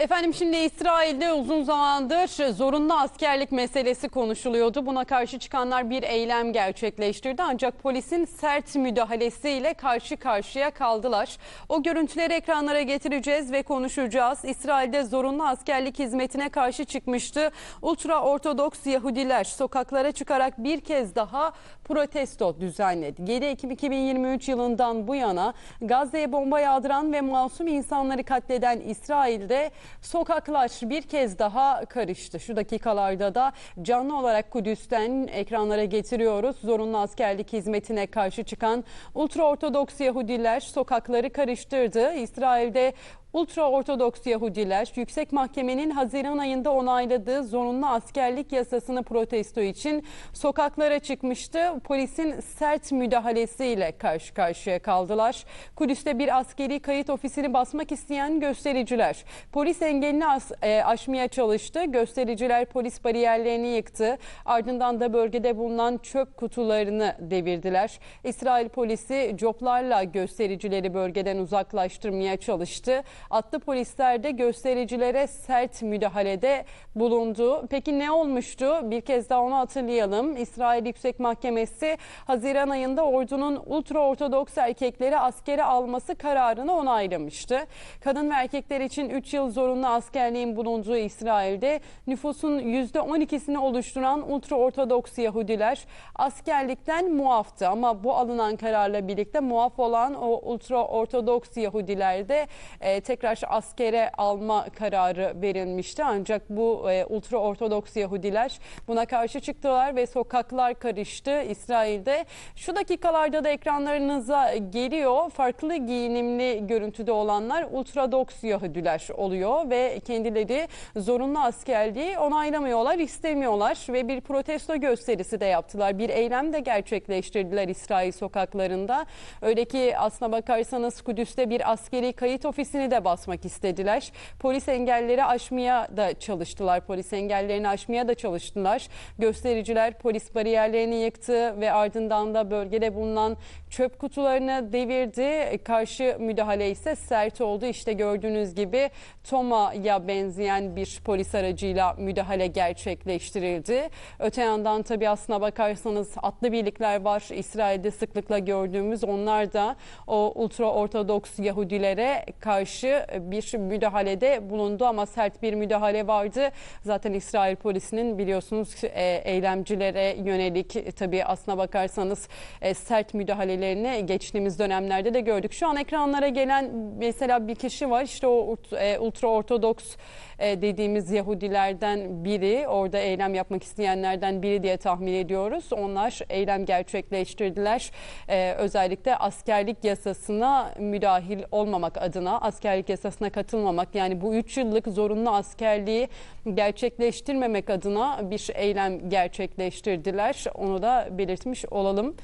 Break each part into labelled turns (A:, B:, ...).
A: Efendim şimdi İsrail'de uzun zamandır zorunlu askerlik meselesi konuşuluyordu. Buna karşı çıkanlar bir eylem gerçekleştirdi ancak polisin sert müdahalesiyle karşı karşıya kaldılar. O görüntüleri ekranlara getireceğiz ve konuşacağız. İsrail'de zorunlu askerlik hizmetine karşı çıkmıştı. Ultra Ortodoks Yahudiler sokaklara çıkarak bir kez daha protesto düzenledi. 7 Ekim 2023 yılından bu yana Gazze'ye bomba yağdıran ve masum insanları katleden İsrail'de sokaklar bir kez daha karıştı. Şu dakikalarda da canlı olarak Kudüs'ten ekranlara getiriyoruz. Zorunlu askerlik hizmetine karşı çıkan ultra ortodoks Yahudiler sokakları karıştırdı. İsrail'de Ultra Ortodoks Yahudiler Yüksek Mahkemenin Haziran ayında onayladığı zorunlu askerlik yasasını protesto için sokaklara çıkmıştı. Polisin sert müdahalesiyle karşı karşıya kaldılar. Kudüs'te bir askeri kayıt ofisini basmak isteyen göstericiler polis engelini e, aşmaya çalıştı. Göstericiler polis bariyerlerini yıktı. Ardından da bölgede bulunan çöp kutularını devirdiler. İsrail polisi coplarla göstericileri bölgeden uzaklaştırmaya çalıştı. Atlı polisler de göstericilere sert müdahalede bulundu. Peki ne olmuştu? Bir kez daha onu hatırlayalım. İsrail Yüksek Mahkemesi Haziran ayında ordunun ultra ortodoks erkekleri askere alması kararını onaylamıştı. Kadın ve erkekler için 3 yıl zorunlu askerliğin bulunduğu İsrail'de nüfusun %12'sini oluşturan ultra ortodoks Yahudiler askerlikten muaftı ama bu alınan kararla birlikte muaf olan o ultra ortodoks Yahudiler de e, tekrar askere alma kararı verilmişti. Ancak bu e, ultra ortodoks Yahudiler buna karşı çıktılar ve sokaklar karıştı İsrail'de. Şu dakikalarda da ekranlarınıza geliyor. Farklı giyinimli görüntüde olanlar ultradoks Yahudiler oluyor ve kendileri zorunlu askerliği onaylamıyorlar, istemiyorlar ve bir protesto gösterisi de yaptılar. Bir eylem de gerçekleştirdiler İsrail sokaklarında. Öyle ki aslına bakarsanız Kudüs'te bir askeri kayıt ofisini de basmak istediler. Polis engelleri aşmaya da çalıştılar. Polis engellerini aşmaya da çalıştılar. Göstericiler polis bariyerlerini yıktı ve ardından da bölgede bulunan çöp kutularını devirdi. Karşı müdahale ise sert oldu. İşte gördüğünüz gibi Toma'ya benzeyen bir polis aracıyla müdahale gerçekleştirildi. Öte yandan tabii aslına bakarsanız atlı birlikler var. İsrail'de sıklıkla gördüğümüz onlar da o ultra ortodoks Yahudilere karşı bir müdahalede bulundu ama sert bir müdahale vardı. Zaten İsrail polisinin biliyorsunuz e, eylemcilere yönelik tabii aslına bakarsanız e, sert müdahalelerini geçtiğimiz dönemlerde de gördük. Şu an ekranlara gelen mesela bir kişi var işte o e, ultra ortodoks e, dediğimiz Yahudilerden biri orada eylem yapmak isteyenlerden biri diye tahmin ediyoruz. Onlar eylem gerçekleştirdiler. E, özellikle askerlik yasasına müdahil olmamak adına askerlik yasasına katılmamak yani bu 3 yıllık zorunlu askerliği gerçekleştirmemek adına bir eylem gerçekleştirdiler. Onu da belirtmiş olalım.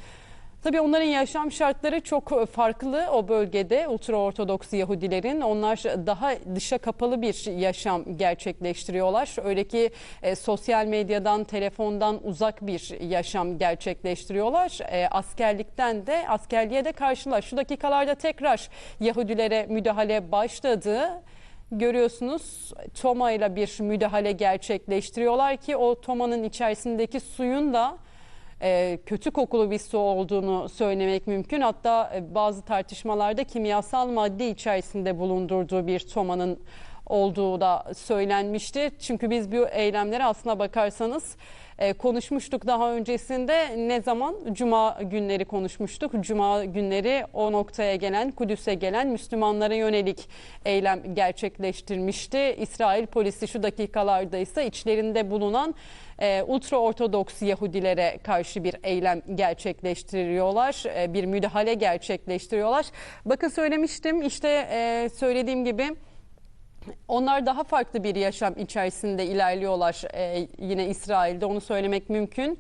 A: Tabii onların yaşam şartları çok farklı o bölgede ultra ortodoks Yahudilerin. Onlar daha dışa kapalı bir yaşam gerçekleştiriyorlar. Öyle ki e, sosyal medyadan, telefondan uzak bir yaşam gerçekleştiriyorlar. E, askerlikten de askerliğe de karşılar. Şu dakikalarda tekrar Yahudilere müdahale başladı. Görüyorsunuz Toma ile bir müdahale gerçekleştiriyorlar ki o Toma'nın içerisindeki suyun da e, kötü kokulu bir su olduğunu söylemek mümkün. Hatta e, bazı tartışmalarda kimyasal madde içerisinde bulundurduğu bir tomanın olduğu da söylenmişti. Çünkü biz bu eylemlere aslına bakarsanız e, konuşmuştuk daha öncesinde. Ne zaman? Cuma günleri konuşmuştuk. Cuma günleri o noktaya gelen, Kudüs'e gelen Müslümanlara yönelik eylem gerçekleştirmişti. İsrail polisi şu dakikalarda ise içlerinde bulunan e, ultra ortodoks Yahudilere karşı bir eylem gerçekleştiriyorlar. E, bir müdahale gerçekleştiriyorlar. Bakın söylemiştim işte e, söylediğim gibi onlar daha farklı bir yaşam içerisinde ilerliyorlar e, yine İsrail'de onu söylemek mümkün.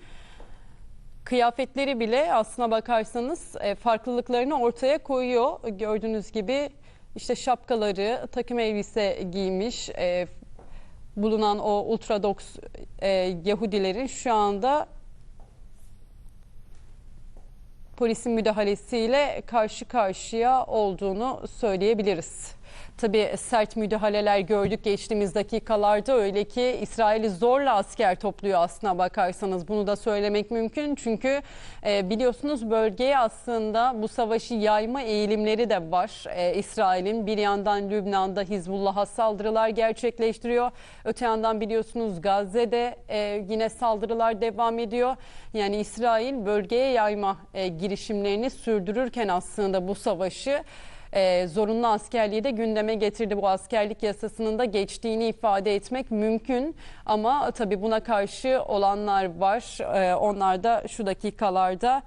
A: Kıyafetleri bile aslına bakarsanız e, farklılıklarını ortaya koyuyor. Gördüğünüz gibi işte şapkaları, takım elbise giymiş e, bulunan o ultradoks e, Yahudilerin şu anda polisin müdahalesiyle karşı karşıya olduğunu söyleyebiliriz. Tabii sert müdahaleler gördük geçtiğimiz dakikalarda öyle ki İsrail'i zorla asker topluyor aslına bakarsanız bunu da söylemek mümkün. Çünkü e, biliyorsunuz bölgeye aslında bu savaşı yayma eğilimleri de var. E, İsrail'in bir yandan Lübnan'da Hizbullah'a saldırılar gerçekleştiriyor. Öte yandan biliyorsunuz Gazze'de e, yine saldırılar devam ediyor. Yani İsrail bölgeye yayma girişimlerini sürdürürken aslında bu savaşı e, zorunlu askerliği de gündeme getirdi. Bu askerlik yasasının da geçtiğini ifade etmek mümkün ama tabii buna karşı olanlar var. E, onlar da şu dakikalarda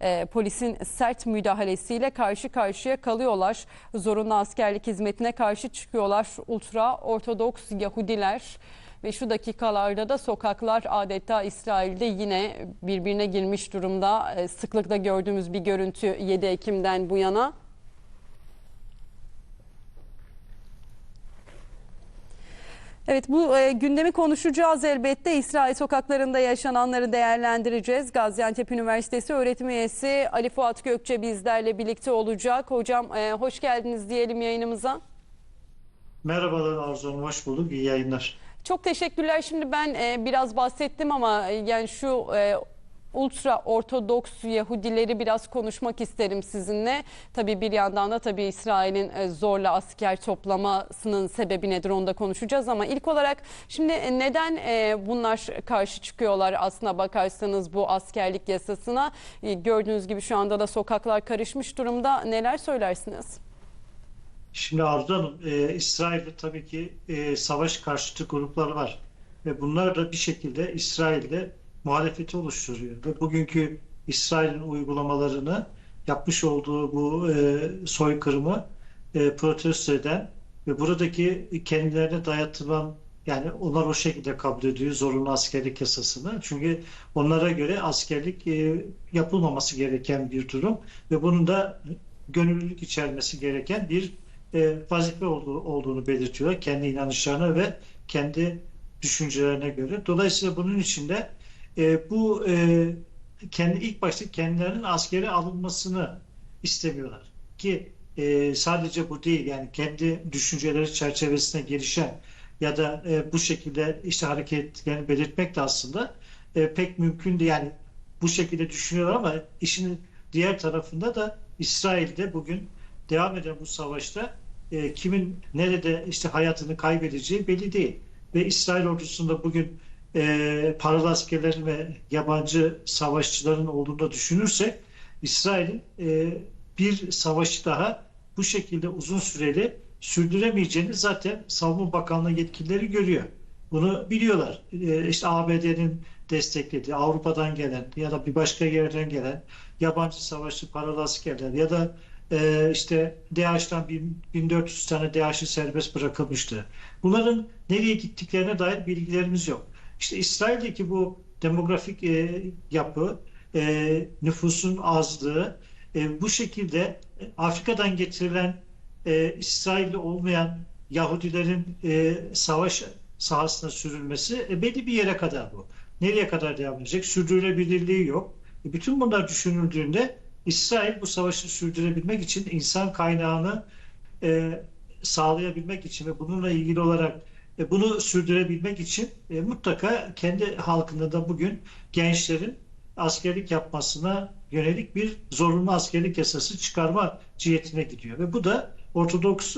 A: e, polisin sert müdahalesiyle karşı karşıya kalıyorlar. Zorunlu askerlik hizmetine karşı çıkıyorlar ultra ortodoks Yahudiler. Ve şu dakikalarda da sokaklar adeta İsrail'de yine birbirine girmiş durumda. E, Sıklıkla gördüğümüz bir görüntü 7 Ekim'den bu yana. Evet bu e, gündemi konuşacağız elbette. İsrail sokaklarında yaşananları değerlendireceğiz. Gaziantep Üniversitesi öğretim üyesi Ali Fuat Gökçe bizlerle birlikte olacak. Hocam e, hoş geldiniz diyelim yayınımıza.
B: Merhabalar Arzu Hanım, hoş bulduk. İyi yayınlar.
A: Çok teşekkürler. Şimdi ben e, biraz bahsettim ama e, yani şu e, ultra ortodoks Yahudileri biraz konuşmak isterim sizinle. Tabii bir yandan da tabii İsrail'in e, zorla asker toplamasının sebebi nedir onu da konuşacağız ama ilk olarak şimdi e, neden e, bunlar karşı çıkıyorlar aslına bakarsanız bu askerlik yasasına? Gördüğünüz gibi şu anda da sokaklar karışmış durumda. Neler söylersiniz?
B: Şimdi Arzu Hanım, e, İsrail'de tabii ki e, savaş karşıtı gruplar var. Ve bunlar da bir şekilde İsrail'de muhalefeti oluşturuyor. Ve bugünkü İsrail'in uygulamalarını yapmış olduğu bu e, soykırımı e, protesto eden ve buradaki kendilerine dayatılan yani onlar o şekilde kabul ediyor zorunlu askerlik yasasını. Çünkü onlara göre askerlik e, yapılmaması gereken bir durum ve bunun da gönüllülük içermesi gereken bir e, vazife olduğu, olduğunu belirtiyor kendi inanışlarına ve kendi düşüncelerine göre. Dolayısıyla bunun içinde e, bu e, kendi ilk başta kendilerinin askere alınmasını istemiyorlar ki e, sadece bu değil yani kendi düşünceleri çerçevesinde gelişen ya da e, bu şekilde işte hareketlerini belirtmek de aslında e, pek mümkün değil yani bu şekilde düşünüyorlar ama işin diğer tarafında da İsrail'de bugün devam eden bu savaşta e, kimin nerede işte hayatını kaybedeceği belli değil. Ve İsrail ordusunda bugün e, paralı askerlerin ve yabancı savaşçıların olduğunu düşünürsek İsrail'in e, bir savaşı daha bu şekilde uzun süreli sürdüremeyeceğini zaten Savunma Bakanlığı yetkilileri görüyor. Bunu biliyorlar. E, işte ABD'nin desteklediği, Avrupa'dan gelen ya da bir başka yerden gelen yabancı savaşçı paralı askerler ya da e, işte DAEŞ'ten 1400 tane DAEŞ'i serbest bırakılmıştı. Bunların nereye gittiklerine dair bilgilerimiz yok. İşte İsrail'deki bu demografik e, yapı, e, nüfusun azlığı, e, bu şekilde e, Afrika'dan getirilen e, İsrailli olmayan Yahudilerin e, savaş sahasına sürülmesi e, belli bir yere kadar bu. Nereye kadar devam edecek? Sürdürülebilirliği yok. E, bütün bunlar düşünüldüğünde İsrail bu savaşı sürdürebilmek için insan kaynağını e, sağlayabilmek için ve bununla ilgili olarak e, bunu sürdürebilmek için e, mutlaka kendi halkında da bugün gençlerin askerlik yapmasına yönelik bir zorunlu askerlik yasası çıkarma cihetine gidiyor. Ve bu da Ortodoks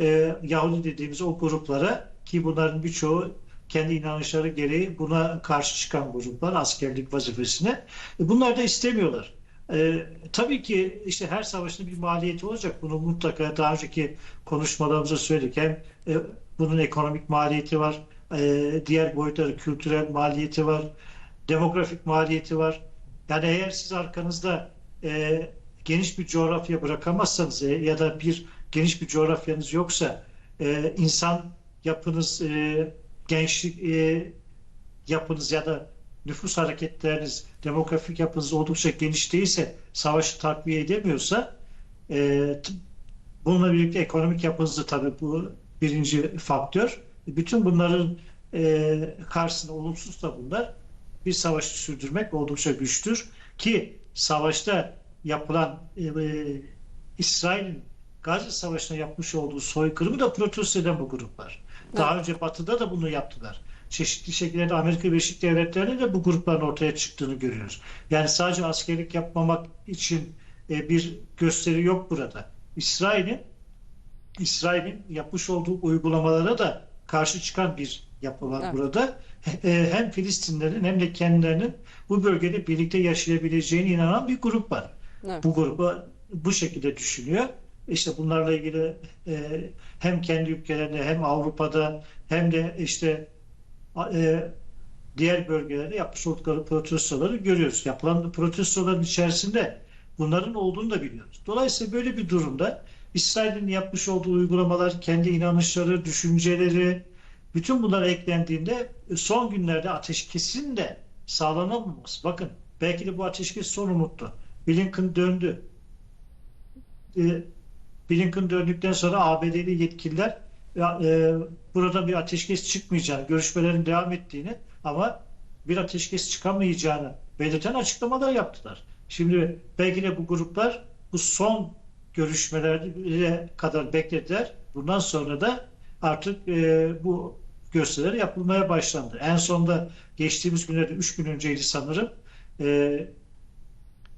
B: e, Yahudi dediğimiz o gruplara ki bunların birçoğu kendi inanışları gereği buna karşı çıkan gruplar askerlik vazifesine. E, bunlar da istemiyorlar. E, tabii ki işte her savaşın bir maliyeti olacak. Bunu mutlaka daha önceki konuşmalarımızda söyledik. Hem e, bunun ekonomik maliyeti var, e, diğer boyutları kültürel maliyeti var, demografik maliyeti var. Yani eğer siz arkanızda e, geniş bir coğrafya bırakamazsanız e, ya da bir geniş bir coğrafyanız yoksa e, insan yapınız, e, gençlik yapınız ya da nüfus hareketleriniz, demografik yapınız oldukça geniş değilse, savaşı takviye edemiyorsa e, bununla birlikte ekonomik yapınız da tabii bu birinci faktör. Bütün bunların e, karşısında olumsuz da bunlar bir savaşı sürdürmek oldukça güçtür ki savaşta yapılan e, İsrail'in Gazze Savaşı'na yapmış olduğu soykırımı da protesto eden bu gruplar. Daha önce Batı'da da bunu yaptılar. Çeşitli şekillerde Amerika Birleşik Devletleri'nde de bu grupların ortaya çıktığını görüyoruz. Yani sadece askerlik yapmamak için e, bir gösteri yok burada. İsrail'in İsrail'in yapmış olduğu uygulamalara da karşı çıkan bir yapı var
A: Evet.
B: burada. E, Hem Filistinlerin hem de kendilerinin bu bölgede birlikte yaşayabileceğine inanan bir grup var.
A: Evet.
B: Bu grubu bu şekilde düşünüyor. İşte bunlarla ilgili e, hem kendi ülkelerinde hem Avrupa'da hem de işte e, diğer bölgelerde yapmış oldukları protestoları görüyoruz. Yapılan protestoların içerisinde bunların olduğunu da biliyoruz. Dolayısıyla böyle bir durumda İsrail'in yapmış olduğu uygulamalar, kendi inanışları, düşünceleri, bütün bunlar eklendiğinde son günlerde ateşkesin de sağlanamaması. Bakın belki de bu ateşkes son umuttu. Blinken döndü. E, Blinken döndükten sonra ABD'li yetkililer e, burada bir ateşkes çıkmayacağını, görüşmelerin devam ettiğini ama bir ateşkes çıkamayacağını belirten açıklamalar yaptılar. Şimdi belki de bu gruplar bu son görüşmelere kadar beklediler. Bundan sonra da artık e, bu gösteriler yapılmaya başlandı. En sonda geçtiğimiz günlerde 3 gün önceydi sanırım. E,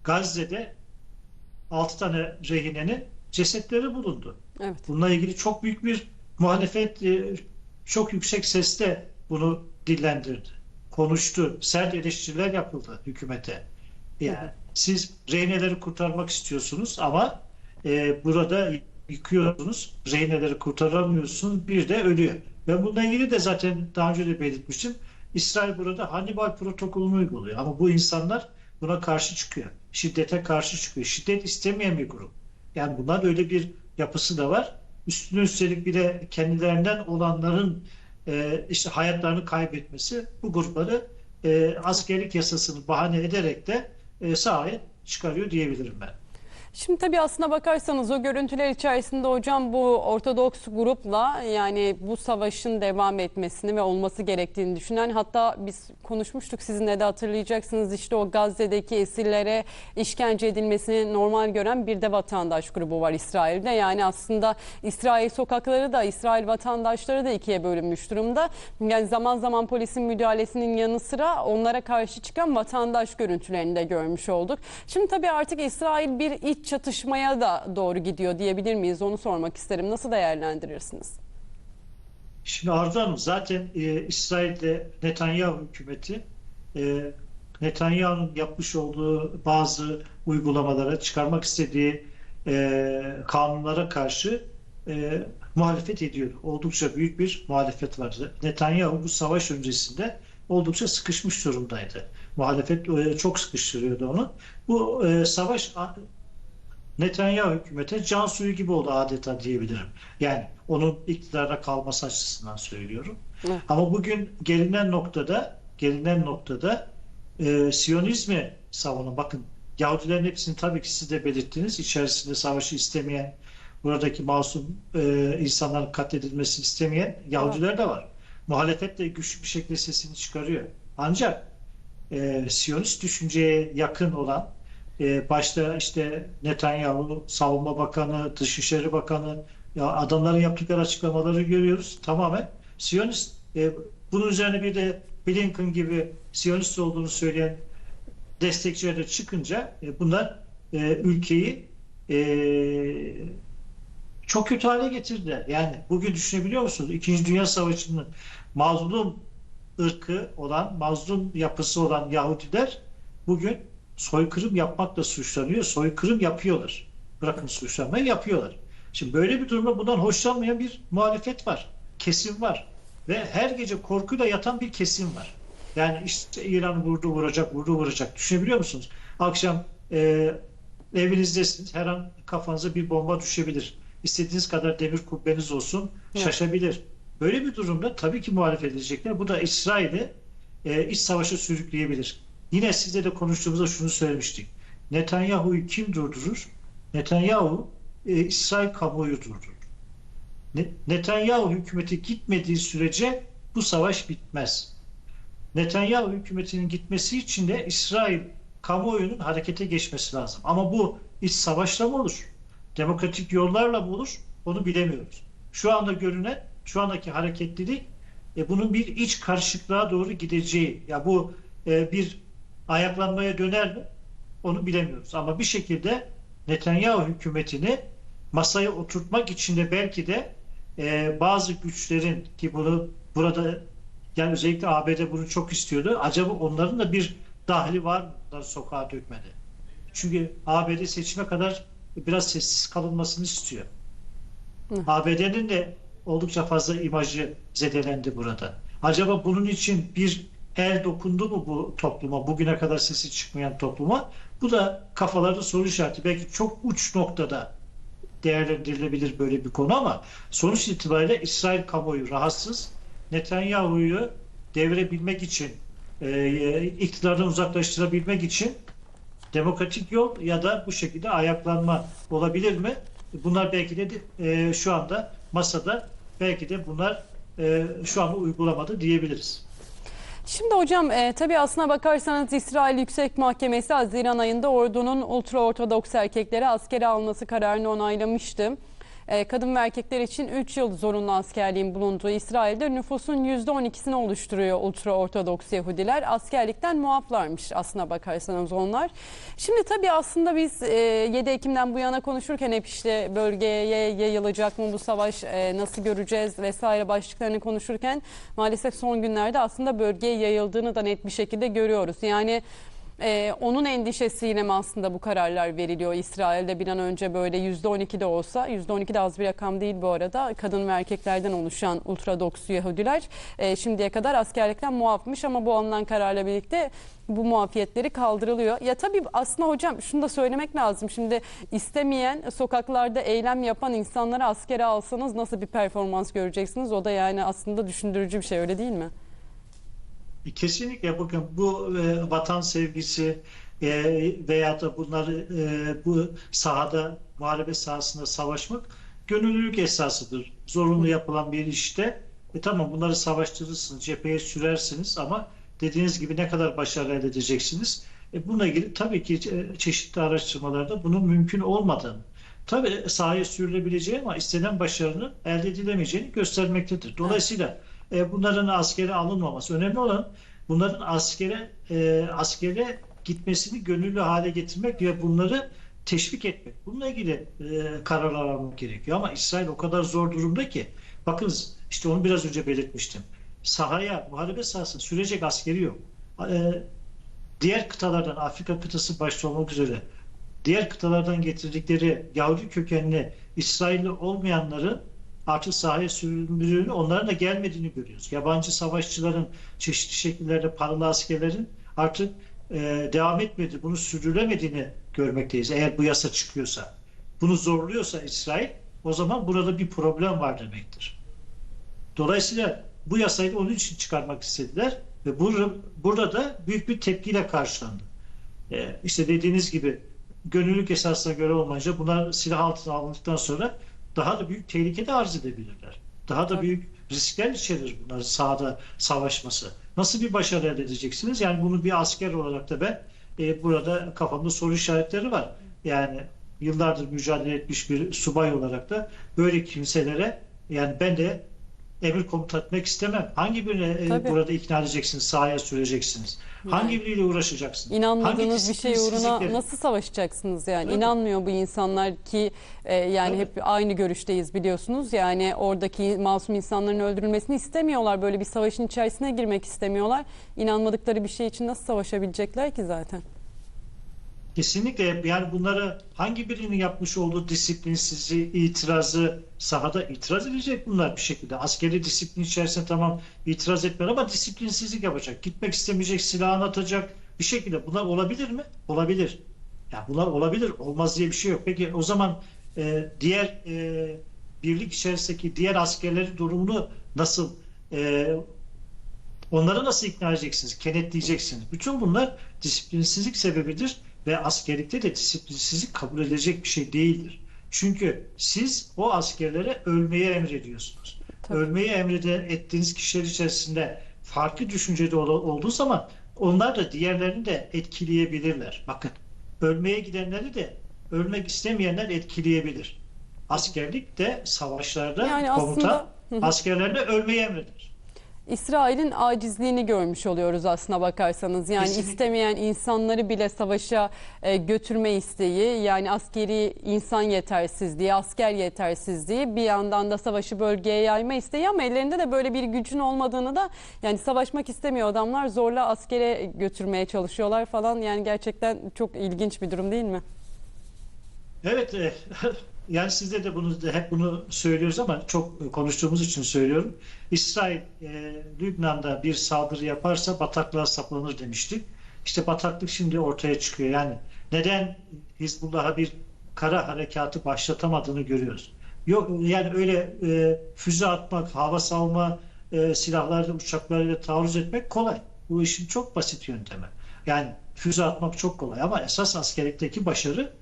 B: Gazze'de 6 tane rehinenin cesetleri bulundu.
A: Evet.
B: Bununla ilgili çok büyük bir muhalefet e, çok yüksek sesle bunu dillendirdi. Konuştu. Sert eleştiriler yapıldı hükümete. Yani siz rehineleri kurtarmak istiyorsunuz ama e, burada yıkıyorsunuz. Rehineleri kurtaramıyorsunuz. Bir de ölüyor. Ben bununla ilgili de zaten daha önce de belirtmiştim. İsrail burada Hannibal protokolünü uyguluyor. Ama bu insanlar buna karşı çıkıyor. Şiddete karşı çıkıyor. Şiddet istemeyen bir grup. Yani bunlar öyle bir yapısı da var. Üstüne üstelik bir de kendilerinden olanların e, işte hayatlarını kaybetmesi bu grupları e, askerlik yasasını bahane ederek de e, sahaya çıkarıyor diyebilirim ben.
A: Şimdi tabii aslına bakarsanız o görüntüler içerisinde hocam bu Ortodoks grupla yani bu savaşın devam etmesini ve olması gerektiğini düşünen hatta biz konuşmuştuk sizinle de hatırlayacaksınız işte o Gazze'deki esirlere işkence edilmesini normal gören bir de vatandaş grubu var İsrail'de. Yani aslında İsrail sokakları da İsrail vatandaşları da ikiye bölünmüş durumda. Yani zaman zaman polisin müdahalesinin yanı sıra onlara karşı çıkan vatandaş görüntülerini de görmüş olduk. Şimdi tabii artık İsrail bir iç çatışmaya da doğru gidiyor diyebilir miyiz? Onu sormak isterim. Nasıl değerlendirirsiniz?
B: Şimdi Arzu Hanım zaten e, İsrail'de Netanyahu hükümeti e, Netanyahu'nun yapmış olduğu bazı uygulamalara, çıkarmak istediği e, kanunlara karşı e, muhalefet ediyor. Oldukça büyük bir muhalefet vardı. Netanyahu bu savaş öncesinde oldukça sıkışmış durumdaydı. Muhalefet e, çok sıkıştırıyordu onu. Bu e, savaş Netanyahu hükümete can suyu gibi oldu adeta diyebilirim. Yani onun iktidarda kalması açısından söylüyorum.
A: Evet.
B: Ama bugün gelinen noktada gelinen noktada e, Siyonizmi savunan bakın Yahudilerin hepsini tabii ki siz de belirttiniz. İçerisinde savaşı istemeyen, buradaki masum e, insanların katledilmesini istemeyen Yahudiler de var. Muhalefet de güçlü bir şekilde sesini çıkarıyor. Ancak e, Siyonist düşünceye yakın olan e, başta işte Netanyahu, Savunma Bakanı, Dışişleri Bakanı ya adamların yaptıkları açıklamaları görüyoruz. Tamamen Siyonist. E, bunun üzerine bir de Blinken gibi Siyonist olduğunu söyleyen destekçiler de çıkınca e, bunlar e, ülkeyi e, çok kötü hale getirdiler. Yani bugün düşünebiliyor musunuz? İkinci Dünya Savaşı'nın mazlum ırkı olan, mazlum yapısı olan Yahudiler bugün soykırım yapmakla suçlanıyor. Soykırım yapıyorlar. Bırakın suçlanmayı yapıyorlar. Şimdi böyle bir durumda bundan hoşlanmayan bir muhalefet var. Kesim var. Ve her gece korkuyla yatan bir kesim var. Yani işte İran vurdu vuracak, vurdu vuracak. Düşünebiliyor musunuz? Akşam e, evinizdesiniz. Her an kafanıza bir bomba düşebilir. İstediğiniz kadar demir kubbeniz olsun.
A: Evet.
B: Şaşabilir. Böyle bir durumda tabii ki muhalefet edecekler. Bu da İsrail'i e, iç savaşa sürükleyebilir. Yine sizle de konuştuğumuzda şunu söylemiştik. Netanyahu'yu kim durdurur? Netanyahu e, İsrail kamuoyu durdurur. Ne- Netanyahu hükümeti gitmediği sürece bu savaş bitmez. Netanyahu hükümetinin gitmesi için de İsrail kamuoyunun harekete geçmesi lazım. Ama bu iç savaşla mı olur? demokratik yollarla mı olur? Onu bilemiyoruz. Şu anda görünen, şu andaki hareketlilik e, bunun bir iç karışıklığa doğru gideceği. Ya bu e, bir ayaklanmaya döner mi? Onu bilemiyoruz. Ama bir şekilde Netanyahu hükümetini masaya oturtmak için de belki de e, bazı güçlerin ki bunu burada yani özellikle ABD bunu çok istiyordu. Acaba onların da bir dahli var mı sokağa dökmede? Çünkü ABD seçime kadar biraz sessiz kalınmasını istiyor. ABD'nin de oldukça fazla imajı zedelendi burada. Acaba bunun için bir el dokundu mu bu topluma, bugüne kadar sesi çıkmayan topluma? Bu da kafalarda soru işareti. Belki çok uç noktada değerlendirilebilir böyle bir konu ama sonuç itibariyle İsrail kamuoyu rahatsız. Netanyahu'yu devirebilmek için, e, iktidardan uzaklaştırabilmek için demokratik yol ya da bu şekilde ayaklanma olabilir mi? Bunlar belki de e, şu anda masada belki de bunlar e, şu anda uygulamadı diyebiliriz.
A: Şimdi hocam e, tabii aslına bakarsanız İsrail Yüksek Mahkemesi Haziran ayında ordunun ultraortodoks erkekleri askere alması kararını onaylamıştı. E, kadın ve erkekler için 3 yıl zorunlu askerliğin bulunduğu İsrail'de nüfusun %12'sini oluşturuyor ultraortodoks Yahudiler. Askerlikten muaflarmış aslına bakarsanız onlar. Şimdi tabii aslında biz e, 7 Ekim'den bu yana konuşurken hep işte bölgeye yayılacak mı bu savaş, e, nasıl göreceğiz vesaire başlıklarını konuşurken maalesef son günlerde aslında bölgeye yayıldığını da net bir şekilde görüyoruz. Yani ee, onun endişesiyle mi aslında bu kararlar veriliyor İsrail'de bir an önce böyle %12 de olsa %12 de az bir rakam değil bu arada kadın ve erkeklerden oluşan ultradoks Yahudiler e, şimdiye kadar askerlikten muafmış ama bu alınan kararla birlikte bu muafiyetleri kaldırılıyor. Ya tabii aslında hocam şunu da söylemek lazım şimdi istemeyen sokaklarda eylem yapan insanları askere alsanız nasıl bir performans göreceksiniz o da yani aslında düşündürücü bir şey öyle değil mi?
B: Kesinlikle bakın bu e, vatan sevgisi e, veya da bunları e, bu sahada muharebe sahasında savaşmak gönüllülük esasıdır. Zorunlu yapılan bir işte e, tamam bunları savaştırırsınız, cepheye sürersiniz ama dediğiniz gibi ne kadar başarı elde edeceksiniz? E, bununla ilgili tabii ki e, çeşitli araştırmalarda bunun mümkün olmadığını, tabii sahaya sürülebileceği ama istenen başarının elde edilemeyeceğini göstermektedir. Dolayısıyla e, bunların askere alınmaması. Önemli olan bunların askere e, askere gitmesini gönüllü hale getirmek ve bunları teşvik etmek. Bununla ilgili e, kararlar almak gerekiyor. Ama İsrail o kadar zor durumda ki bakınız işte onu biraz önce belirtmiştim. Sahaya, muharebe sahasına sürecek askeri yok. E, diğer kıtalardan, Afrika kıtası başta olmak üzere diğer kıtalardan getirdikleri Yahudi kökenli İsrailli olmayanların artık sahaya sürüldüğünü, onların da gelmediğini görüyoruz. Yabancı savaşçıların çeşitli şekillerde paralı askerlerin artık e, devam etmedi, bunu sürdürülemediğini görmekteyiz. Eğer bu yasa çıkıyorsa, bunu zorluyorsa İsrail, o zaman burada bir problem var demektir. Dolayısıyla bu yasayı onun için çıkarmak istediler ve burada, burada da büyük bir tepkiyle karşılandı. E, işte dediğiniz gibi gönüllülük esasına göre olmayınca bunlar silah altına alındıktan sonra daha da büyük tehlike de arz edebilirler. Daha da büyük riskler içerir bunlar sahada savaşması. Nasıl bir başarı elde edeceksiniz? Yani bunu bir asker olarak da ben e, burada kafamda soru işaretleri var. Yani yıllardır mücadele etmiş bir subay olarak da böyle kimselere yani ben de emir komuta etmek istemem. Hangi birine e,
A: Tabii.
B: burada ikna edeceksiniz, sahaya süreceksiniz? Hangi biriyle uğraşacaksınız?
A: İnanmadığınız
B: Hangi
A: bir şey uğruna nasıl savaşacaksınız yani?
B: Evet.
A: İnanmıyor bu insanlar ki e, yani
B: Evet.
A: hep aynı görüşteyiz biliyorsunuz. Yani oradaki masum insanların öldürülmesini istemiyorlar. Böyle bir savaşın içerisine girmek istemiyorlar. İnanmadıkları bir şey için nasıl savaşabilecekler ki zaten?
B: Kesinlikle yani bunları hangi birinin yapmış olduğu disiplinsizliği, itirazı sahada itiraz edecek bunlar bir şekilde. Askeri disiplin içerisinde tamam itiraz etmiyor ama disiplinsizlik yapacak. Gitmek istemeyecek, silahını atacak bir şekilde. Bunlar olabilir mi? Olabilir. Ya bunlar olabilir. Olmaz diye bir şey yok. Peki o zaman e, diğer e, birlik içerisindeki diğer askerlerin durumunu nasıl e, Onları nasıl ikna edeceksiniz? Kenetleyeceksiniz. Bütün bunlar disiplinsizlik sebebidir ve askerlikte de disiplinsizlik kabul edilecek bir şey değildir. Çünkü siz o askerlere ölmeyi emrediyorsunuz.
A: Tabii.
B: Ölmeyi emrede ettiğiniz kişiler içerisinde farklı düşüncede ol- olduğu zaman onlar da diğerlerini de etkileyebilirler. Bakın ölmeye gidenleri de ölmek istemeyenler etkileyebilir. Askerlik de savaşlarda
A: Yani
B: komutan
A: aslında-
B: askerlerine ölmeyi emreder.
A: İsrail'in acizliğini görmüş oluyoruz aslına bakarsanız. Yani
B: Kesinlikle.
A: istemeyen insanları bile savaşa e, götürme isteği, yani askeri insan yetersizliği, asker yetersizliği, bir yandan da savaşı bölgeye yayma isteği ama ellerinde de böyle bir gücün olmadığını da yani savaşmak istemiyor adamlar zorla askere götürmeye çalışıyorlar falan. Yani gerçekten çok ilginç bir durum değil mi?
B: Evet, e, yani sizde de bunu de hep bunu söylüyoruz ama çok konuştuğumuz için söylüyorum. İsrail e, Lübnan'da bir saldırı yaparsa bataklığa saplanır demiştik. İşte bataklık şimdi ortaya çıkıyor. Yani neden Hizbullah'a bir kara harekatı başlatamadığını görüyoruz. Yok yani öyle e, füze atmak, hava savunma e, silahlarla, uçaklarıyla taarruz etmek kolay. Bu işin çok basit yöntemi. Yani füze atmak çok kolay ama esas askerlikteki başarı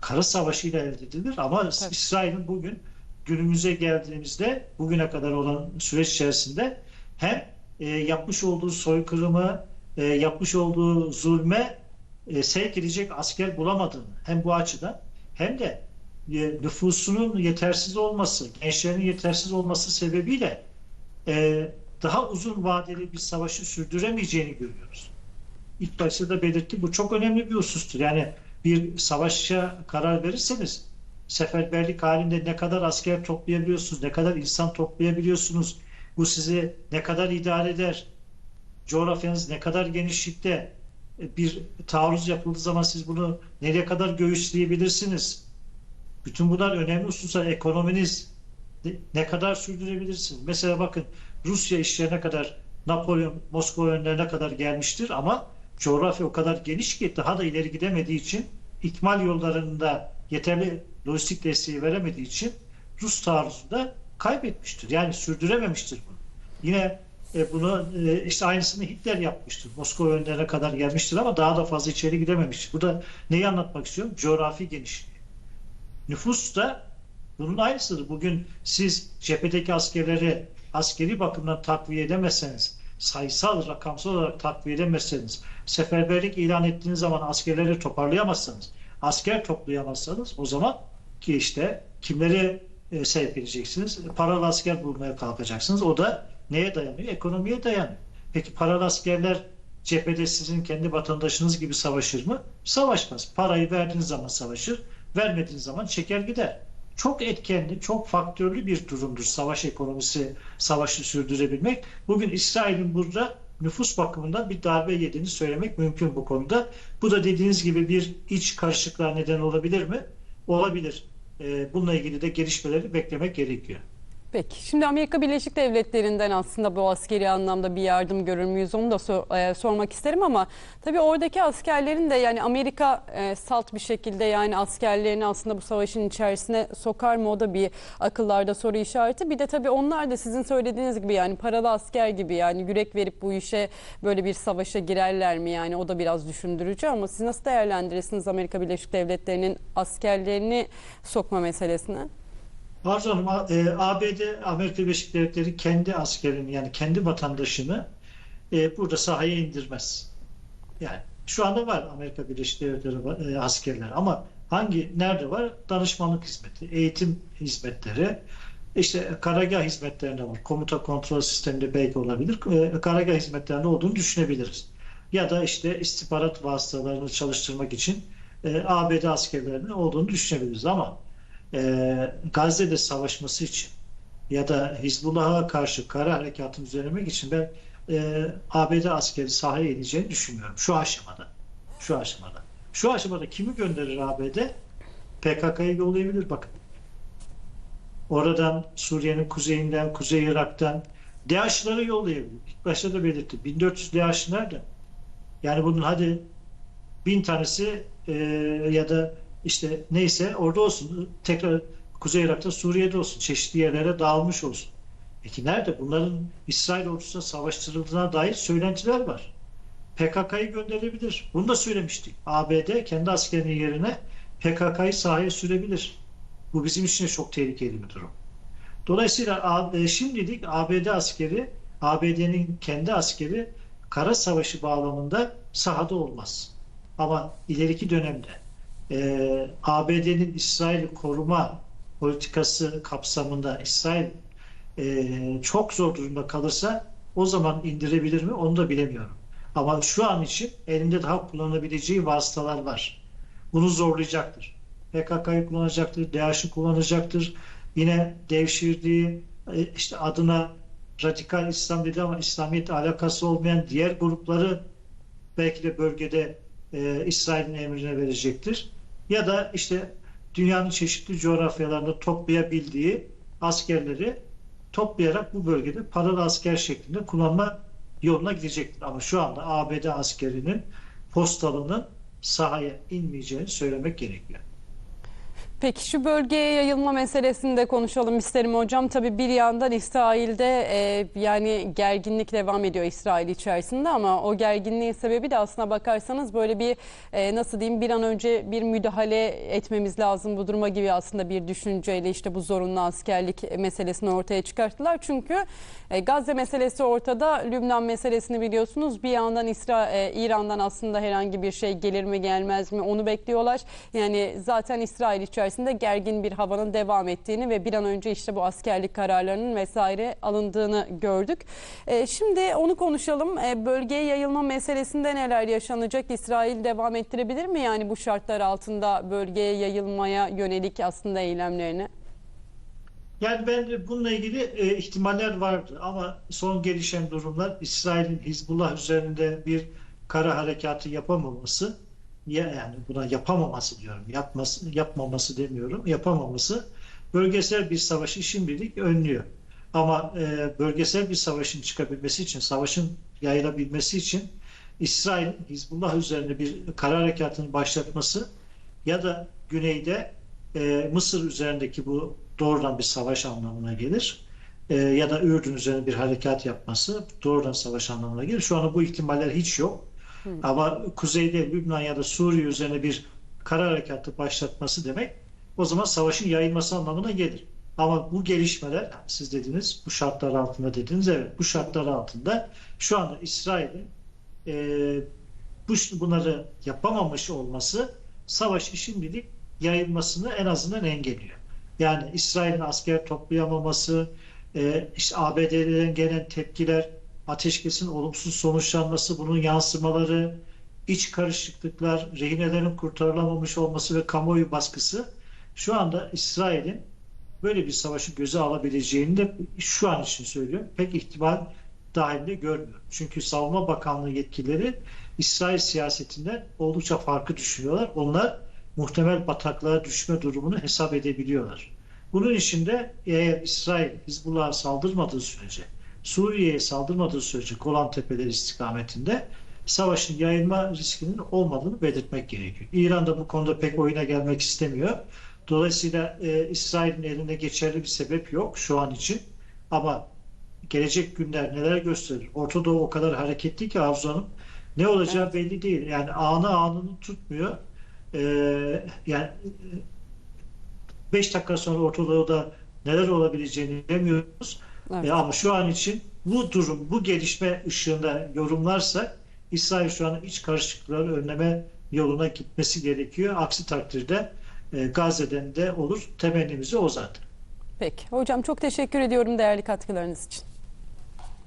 B: kara savaşıyla elde edilir ama
A: Tabii.
B: İsrail'in bugün günümüze geldiğimizde bugüne kadar olan süreç içerisinde hem e, yapmış olduğu soykırımı, e, yapmış olduğu zulme e, sevk edecek asker bulamadığını hem bu açıdan hem de e, nüfusunun yetersiz olması, gençlerin yetersiz olması sebebiyle e, daha uzun vadeli bir savaşı sürdüremeyeceğini görüyoruz. İlk başta da belirtti. Bu çok önemli bir husustur. Yani bir savaşa karar verirseniz seferberlik halinde ne kadar asker toplayabiliyorsunuz, ne kadar insan toplayabiliyorsunuz, bu sizi ne kadar idare eder, coğrafyanız ne kadar genişlikte, e, bir taarruz yapıldığı zaman siz bunu nereye kadar göğüsleyebilirsiniz? Bütün bunlar önemli hususlar. Ekonominiz ne- kadar sürdürebilirsiniz? Mesela bakın Rusya işlerine kadar Napolyon Moskova önlerine kadar gelmiştir ama coğrafya o kadar geniş ki daha da ileri gidemediği için ikmal yollarında yeterli lojistik desteği veremediği için Rus taarruzunda kaybetmiştir. Yani sürdürememiştir bunu. Yine e, bunu e, işte aynısını Hitler yapmıştır. Moskova önlerine kadar gelmiştir ama daha da fazla içeri gidememiştir. Bu da neyi anlatmak istiyorum? Coğrafi genişliği. Nüfus da bunun aynısıdır. Bugün siz cephedeki askerleri askeri bakımdan takviye edemezseniz, sayısal, rakamsal olarak takviye edemezseniz, seferberlik ilan ettiğiniz zaman askerleri toparlayamazsanız, asker toplayamazsanız o zaman ki işte kimleri e, sevk edeceksiniz? Paralı asker bulmaya kalkacaksınız. O da neye dayanıyor? Ekonomiye dayanıyor. Peki paralı askerler cephede sizin kendi vatandaşınız gibi savaşır mı? Savaşmaz. Parayı verdiğiniz zaman savaşır, vermediğiniz zaman çeker gider. Çok etkenli, çok faktörlü bir durumdur savaş ekonomisi, savaşı sürdürebilmek. Bugün İsrail'in burada nüfus bakımından bir darbe yediğini söylemek mümkün bu konuda. Bu da dediğiniz gibi bir iç karışıklığa neden olabilir mi? Olabilir. Ee, Bununla ilgili de gelişmeleri beklemek gerekiyor.
A: Peki şimdi Amerika Birleşik Devletleri'nden aslında bu askeri anlamda bir yardım görür müyüz onu da sor- e, sormak isterim ama tabii oradaki askerlerin de yani Amerika e, salt bir şekilde yani askerlerini aslında bu savaşın içerisine sokar mı o da bir akıllarda soru işareti. Bir de tabii onlar da sizin söylediğiniz gibi yani paralı asker gibi yani yürek verip bu işe böyle bir savaşa girerler mi yani o da biraz düşündürücü ama siz nasıl değerlendirirsiniz Amerika Birleşik Devletleri'nin askerlerini sokma meselesini?
B: Arzu Hanım, A- e, ABD, Amerika Birleşik Devletleri kendi askerini yani kendi vatandaşını e, burada sahaya indirmez. Yani şu anda var Amerika Birleşik Devletleri e, askerler ama hangi nerede var? Danışmanlık hizmeti, eğitim hizmetleri, işte karargah hizmetlerinde var. Komuta kontrol sisteminde belki olabilir. E, karargah hizmetlerinde olduğunu düşünebiliriz. Ya da işte istihbarat vasıtalarını çalıştırmak için e, ABD askerlerinin olduğunu düşünebiliriz ama e, Gazze'de savaşması için ya da Hizbullah'a karşı kara harekatını düzenlemek için ben e, ABD askeri sahaya ineceğini düşünmüyorum şu aşamada. Şu aşamada. Şu aşamada kimi gönderir ABD? PKK'yı yollayabilir bakın. Oradan Suriye'nin kuzeyinden, Kuzey Irak'tan DAEŞ'ları yollayabilir. İlk başta da belirtti. 1400 DAEŞ nerede? Yani bunun hadi bin tanesi e, ya da işte neyse orada olsun. Tekrar Kuzey Irak'ta Suriye'de olsun. Çeşitli yerlere dağılmış olsun. Peki nerede? Bunların İsrail ordusuna savaştırıldığına dair söylentiler var. PKK'yı gönderebilir. Bunu da söylemiştik. ABD kendi askerinin yerine PKK'yı sahaya sürebilir. Bu bizim için çok tehlikeli bir durum. Dolayısıyla e, şimdilik ABD askeri, ABD'nin kendi askeri kara savaşı bağlamında sahada olmaz. Ama ileriki dönemde e, ABD'nin İsrail'i koruma politikası kapsamında İsrail e, çok zor durumda kalırsa o zaman indirebilir mi onu da bilemiyorum. Ama şu an için elinde daha kullanabileceği vasıtalar var. Bunu zorlayacaktır. PKK'yı kullanacaktır, DAEŞ'i kullanacaktır. Yine devşirdiği e, işte adına radikal İslam dedi ama İslamiyet alakası olmayan diğer grupları belki de bölgede e, İsrail'in emrine verecektir. Ya da işte dünyanın çeşitli coğrafyalarında toplayabildiği askerleri toplayarak bu bölgede paralı asker şeklinde kullanma yoluna gidecektir. Ama şu anda ABD askerinin postalının sahaya inmeyeceğini söylemek gerekiyor.
A: Peki şu bölgeye yayılma meselesini de konuşalım isterim hocam. Tabii bir yandan İsrail'de e, yani gerginlik devam ediyor İsrail içerisinde ama o gerginliğin sebebi de aslına bakarsanız böyle bir e, nasıl diyeyim bir an önce bir müdahale etmemiz lazım bu duruma gibi aslında bir düşünceyle işte bu zorunlu askerlik meselesini ortaya çıkarttılar. Çünkü e, Gazze meselesi ortada, Lübnan meselesini biliyorsunuz. Bir yandan İsra e, İran'dan aslında herhangi bir şey gelir mi gelmez mi onu bekliyorlar. Yani zaten İsrail içerisinde gergin bir havanın devam ettiğini ve bir an önce işte bu askerlik kararlarının vesaire alındığını gördük. E, şimdi onu konuşalım. E, bölgeye yayılma meselesinde neler yaşanacak? İsrail devam ettirebilir mi yani bu şartlar altında bölgeye yayılmaya yönelik aslında eylemlerini?
B: Yani ben bununla ilgili e, ihtimaller vardı ama son gelişen durumlar İsrail'in Hizbullah üzerinde bir kara harekatı yapamaması ya yani buna yapamaması diyorum. Yapması, yapmaması demiyorum. Yapamaması bölgesel bir savaşı şimdilik önlüyor. Ama e, bölgesel bir savaşın çıkabilmesi için, savaşın yayılabilmesi için İsrail Hizbullah üzerine bir kara harekatını başlatması ya da güneyde e, Mısır üzerindeki bu doğrudan bir savaş anlamına gelir. E, ya da Ürdün üzerine bir harekat yapması doğrudan savaş anlamına gelir. Şu anda bu ihtimaller hiç yok. Ama kuzeyde Lübnan ya da Suriye üzerine bir kara harekatı başlatması demek o zaman savaşın yayılması anlamına gelir. Ama bu gelişmeler siz dediniz bu şartlar altında dediniz evet bu şartlar altında şu anda İsrail'in e, bu, bunları yapamamış olması savaşı şimdilik yayılmasını en azından engelliyor. Yani İsrail'in asker toplayamaması, e, işte ABD'den gelen tepkiler, ateşkesin olumsuz sonuçlanması, bunun yansımaları, iç karışıklıklar, rehinelerin kurtarılamamış olması ve kamuoyu baskısı şu anda İsrail'in böyle bir savaşı göze alabileceğini de şu an için söylüyorum. Pek ihtimal dahilinde görmüyorum. Çünkü Savunma Bakanlığı yetkilileri İsrail siyasetinden oldukça farklı düşünüyorlar. Onlar muhtemel bataklığa düşme durumunu hesap edebiliyorlar. Bunun için de eğer İsrail Hizbullah'a saldırmadığı sürece, Suriye'ye saldırmadığı sürece Golan Tepeleri istikametinde savaşın yayılma riskinin olmadığını belirtmek gerekiyor. İran da bu konuda pek oyuna gelmek istemiyor. Dolayısıyla e, İsrail'in elinde geçerli bir sebep yok şu an için. Ama gelecek günler neler gösterir? Orta Doğu o kadar hareketli ki Arzu Hanım. Ne olacağı
A: Evet.
B: belli değil. Yani anı anını tutmuyor. Ee, yani 5 dakika sonra Orta Doğu'da neler olabileceğini bilemiyoruz.
A: Evet.
B: E, ama şu an için bu durum, bu gelişme ışığında yorumlarsak İsrail şu an iç karışıklıkları önleme yoluna gitmesi gerekiyor. Aksi takdirde e, Gazze'den de olur. Temennimiz o zaten.
A: Peki. Hocam çok teşekkür ediyorum değerli katkılarınız için.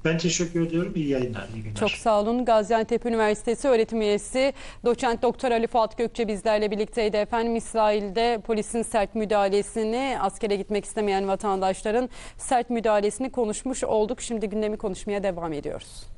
B: Ben teşekkür ediyorum. İyi yayınlar, iyi günler.
A: Çok sağ olun. Gaziantep Üniversitesi öğretim üyesi doçent doktor Ali Fuat Gökçe bizlerle birlikteydi. Efendim İsrail'de polisin sert müdahalesini, askere gitmek istemeyen vatandaşların sert müdahalesini konuşmuş olduk. Şimdi gündemi konuşmaya devam ediyoruz.